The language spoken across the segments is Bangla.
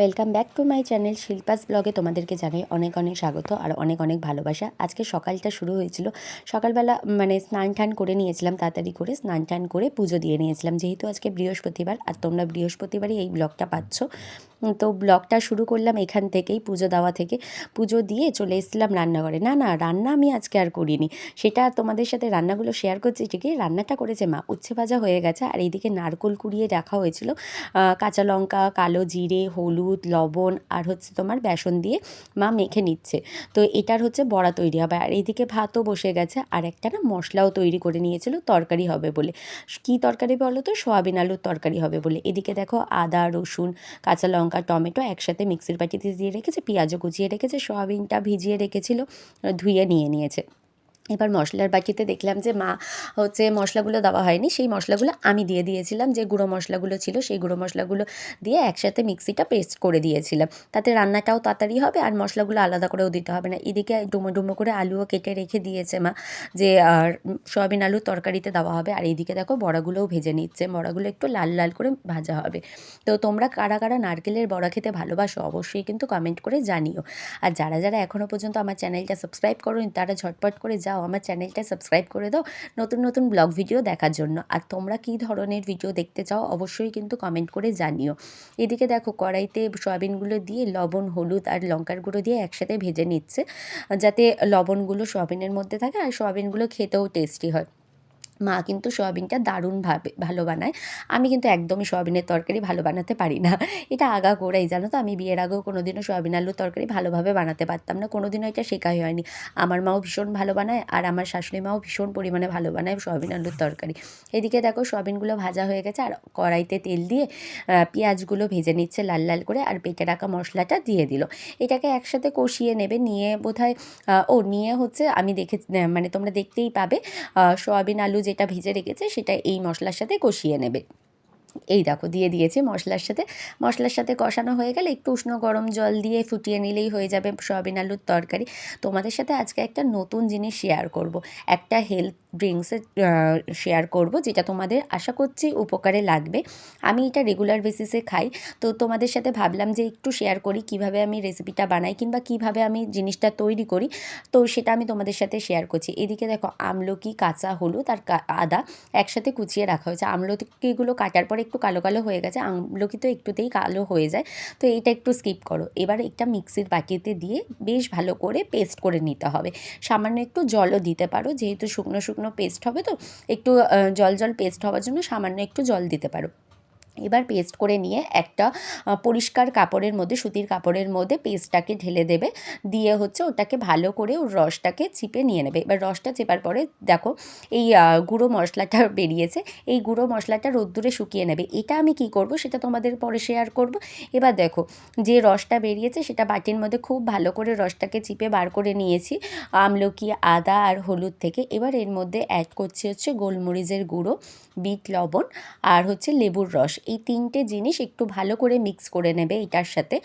Welcome back to my channel Shilpa's ব্লগে তোমাদেরকে জানাই অনেক অনেক স্বাগত আর অনেক অনেক ভালোবাসা। আজকে সকালটা শুরু হয়েছিল। সকালবেলা মানে স্নান টান করে নিয়েছিলাম, তাড়াতাড়ি করে স্নান টান করে পুজো দিয়ে নিয়েছিলাম। যেহেতু আজকে বৃহস্পতিবার, আর তোমরা বৃহস্পতিবারই এই ব্লগটা পাচ্ছ। তো ব্লগটা শুরু করলাম এখান থেকেই, পুজো দেওয়া থেকে। পুজো দিয়ে চলে এসেছিলাম রান্নাঘরে। না না, রান্না আমি আজকে আর করিনি। সেটা তোমাদের সাথে রান্নাগুলো শেয়ার করছি। ঠিকই, রান্নাটা করেছে মা। উচ্ছে ভাজা হয়ে গেছে। আর এইদিকে নারকোল কুড়িয়ে রাখা হয়েছিল। কাঁচা লঙ্কা, কালো জিরে, হলুদ লবণ আর হচ্ছে তোমার বেসন দিয়ে মা মেখে নিচ্ছে। তো এটার হচ্ছে বড়া তৈরি হবে। আর এইদিকে ভাতও বসে গেছে। আর একটা না মশলাও তৈরি করে নিয়েছিল, তরকারি হবে বলে। কী তরকারি বলো তো? সোয়াবিন আলুর তরকারি হবে বলে। এদিকে দেখো আদা, রসুন, কাঁচা লঙ্কা, টমেটো একসাথে মিক্সির বাটিতে দিয়ে রেখেছে, পেঁয়াজও কুচিয়ে রেখেছে, সোয়াবিনটা ভিজিয়ে রেখেছিল, ধুয়ে নিয়ে নিয়েছে। এবার মশলার বাটিতে দেখলাম যে মা হচ্ছে মশলাগুলো দেওয়া হয়নি, সেই মশলাগুলো আমি দিয়ে দিয়েছিলাম, যে গুঁড়ো মশলাগুলো ছিল সেই গুঁড়ো মশলাগুলো দিয়ে একসাথে মিক্সিটা পেস্ট করে দিয়েছিলাম। তাতে রান্নাটাও তাড়াতাড়ি হবে আর মশলাগুলো আলাদা করেও দিতে হবে না। এদিকে ডুমো ডুমো করে আলুও কেটে রেখে দিয়েছে মা, যে আর সয়াবিন আলুর তরকারিতে দেওয়া হবে। আর এইদিকে দেখো বড়াগুলোও ভেজে নিচ্ছে, বড়াগুলো একটু লাল লাল করে ভাজা হবে। তো তোমরা কারা কারা নারকেলের বড়া খেতে ভালোবাসো অবশ্যই কিন্তু কমেন্ট করে জানিও। আর যারা যারা এখনও পর্যন্ত আমার চ্যানেলটা সাবস্ক্রাইব করোনি, তারা ঝটপট করে যাও। আমার চ্যানেলটা সাবস্ক্রাইব করে দাও নতুন নতুন ব্লগ ভিডিও দেখার জন্য। আর তোমরা কি ধরনের ভিডিও দেখতে চাও অবশ্যই কিন্তু কমেন্ট করে জানিও। এদিকে দেখো কড়াইতে সয়াবিনগুলো দিয়ে লবণ, হলুদ আর লঙ্কার গুঁড়ো দিয়ে একসাথে ভেজে নিচ্ছে। যাতে লবণগুলো সয়াবিনের মধ্যে থাকে আর সয়াবিনগুলো খেতেও টেস্টি হয়। মা কিন্তু সয়াবিনটা দারুণভাবে ভালো বানায়। আমি কিন্তু একদমই সয়াবিনের তরকারি ভালো বানাতে পারি না। এটা আগা গোড়াই, জানো তো? আমি বিয়ের আগেও কোনো দিনও সয়াবিন আলুর তরকারি ভালোভাবে বানাতে পারতাম না। কোনো দিনও এটা শেখাই হয়নি। আমার মাও ভীষণ ভালো বানায় আর আমার শাশুড়ি মাও ভীষণ পরিমাণে ভালো বানায় সয়াবিন আলুর তরকারি। এদিকে দেখো সয়াবিনগুলো ভাজা হয়ে গেছে আর কড়াইতে তেল দিয়ে পেঁয়াজগুলো ভেজে নিচ্ছে লাল লাল করে আর বেটে রাখা মশলাটা দিয়ে দিল। এটাকে একসাথে কষিয়ে নেবে। নিয়ে বোধহয় ও নিয়ে হচ্ছে আমি দেখে মানে তোমরা দেখতেই পাবে সয়াবিন আলু যেটা ভিজে রেখেছে সেটা এই মশলার সাথে কষিয়ে নেবে। এই দেখো, দিয়ে দিয়েছি মশলার সাথে। মশলার সাথে কষানো হয়ে গেলে একটু উষ্ণ গরম জল দিয়ে ফুটিয়ে নিলেই হয়ে যাবে সয়াবিন আলুর তরকারি। তোমাদের সাথে আজকে একটা নতুন জিনিস শেয়ার করব। একটা হেলথ ড্রিঙ্কসের শেয়ার করব, যেটা তোমাদের আশা করছি উপকারে লাগবে। আমি এটা রেগুলার বেসিসে খাই। তো তোমাদের সাথে ভাবলাম যে একটু শেয়ার করি, কীভাবে আমি রেসিপিটা বানাই কিংবা কীভাবে আমি জিনিসটা তৈরি করি। তো সেটা আমি তোমাদের সাথে শেয়ার করছি। এদিকে দেখো, আমলকি কাঁচা হলুদ আর আদা একসাথে কুচিয়ে রাখা হয়েছে। আমলকিগুলো কাটার পরে একটু কালো কালো হয়ে গেছে। আমলকি তো একটুতেই কালো হয়ে যায়। তো এটা একটু স্কিপ করো। এবার একটা মিক্সির বাটিতে দিয়ে বেশ ভালো করে পেস্ট করে নিতে হবে। সামান্য একটু জলও দিতে পারো, যেহেতু শুকনো শুকনো পেস্ট হবে তো? একটু জল জল পেস্ট হওয়ার জন্য সামান্য একটু জল দিতে পারো। এবার পেস্ট করে নিয়ে একটা পরিষ্কার কাপড়ের মধ্যে, সুতির কাপড়ের মধ্যে পেস্টটাকে ঢেলে দেবে। দিয়ে হচ্ছে ওটাকে ভালো করে ওর রসটাকে চিপে নিয়ে নেবে। এবার রসটা চেপার পরে দেখো এই গুঁড়ো মশলাটা বেরিয়েছে। এই গুঁড়ো মশলাটা রোদ্দুরে শুকিয়ে নেবে। এটা আমি কি করব সেটা তোমাদের পরে শেয়ার করব। এবার দেখো যে রসটা বেরিয়েছে সেটা বাটির মধ্যে খুব ভালো করে রসটাকে চিপে বার করে নিয়েছি। আমলকি, আদা আর হলুদ থেকে। এবার এর মধ্যে অ্যাড করছি হচ্ছে গোলমরিচের গুঁড়ো, বিট, লবণ আর হচ্ছে লেবুর রস। এই তিনটে জিনিস একটু ভালো করে মিক্স করে নেবে এটার সাথে।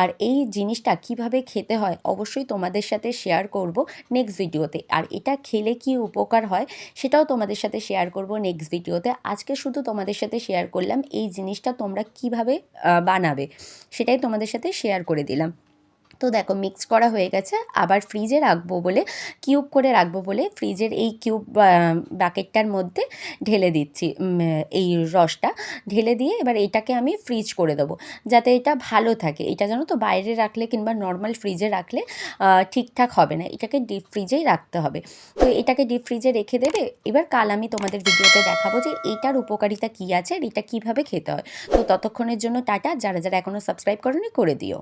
আর এই জিনিসটা কীভাবে খেতে হয় অবশ্যই তোমাদের সাথে শেয়ার করব নেক্সট ভিডিওতে আর এটা খেলে কি উপকার হয় সেটাও তোমাদের সাথে শেয়ার করব নেক্সট ভিডিওতে আজকে শুধু তোমাদের সাথে শেয়ার করলাম এই জিনিসটা তোমরা কীভাবে বানাবে সেটাই তোমাদের সাথে শেয়ার করে দিলাম। তো দেখো মিক্স করা হয়ে গেছে, আবার ফ্রিজে রাখব বলে কিউব করে রাখব বলে ফ্রিজের এই কিউব বাকেটটার মধ্যে ঢেলে দিচ্ছি এই রসটা। ঢেলে দিয়ে এবার এটাকে আমি ফ্রিজ করে দেবো, যাতে এটা ভালো থাকে। এটা জানো তো বাইরে রাখলে কিংবা নর্মাল ফ্রিজে রাখলে ঠিকঠাক হবে না। এটাকে ডিপ ফ্রিজেই রাখতে হবে। তো এটাকে ডিপ ফ্রিজে রেখে দেবে। এবার কাল আমি তোমাদের ভিডিওতে দেখাবো যে এটার উপকারিতা কী আছে আর এটা কীভাবে খেতে হয়। তো ততক্ষণের জন্য টাটা। যারা যারা এখনও সাবস্ক্রাইব করেনি, করে দিও।